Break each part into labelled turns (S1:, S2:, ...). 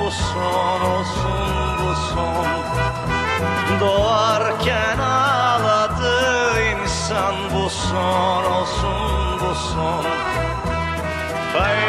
S1: Bu son olsun bu son. Doğarken ağladı insan Bu son olsun bu son. Lay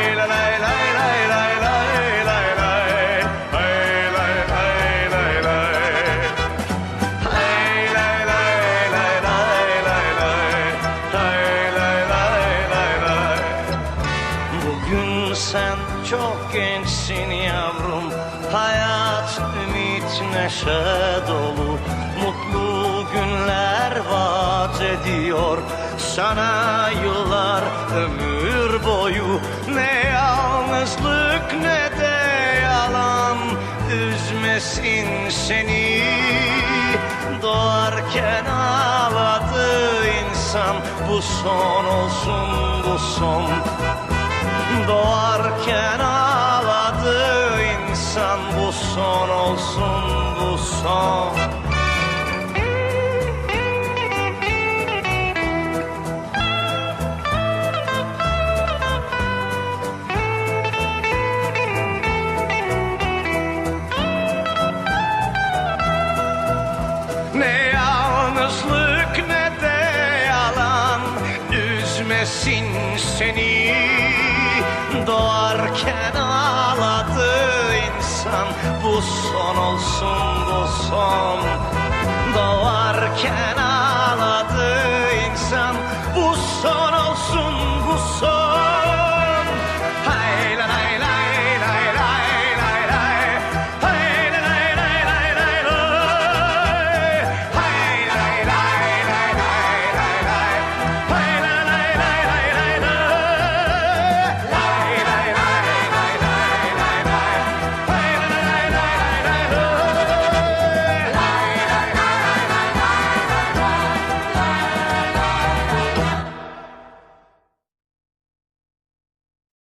S1: Bugün sen çok gençsin yavrum. Hayat, ümit, neşe dolu. Mutlu günler vaat ediyor. Sana yıllar ömür boyu. Ne yalnızlık ne de yalan. Üzmesin seni. Doğarken ağladı insan. Bu son olsun bu son Doğarken ağladı insan Bu son olsun bu son. Ne yalnızlık ne de yalan Üzmesin seni Doğarken ağladı insan. Bu son olsun bu son. Doğarken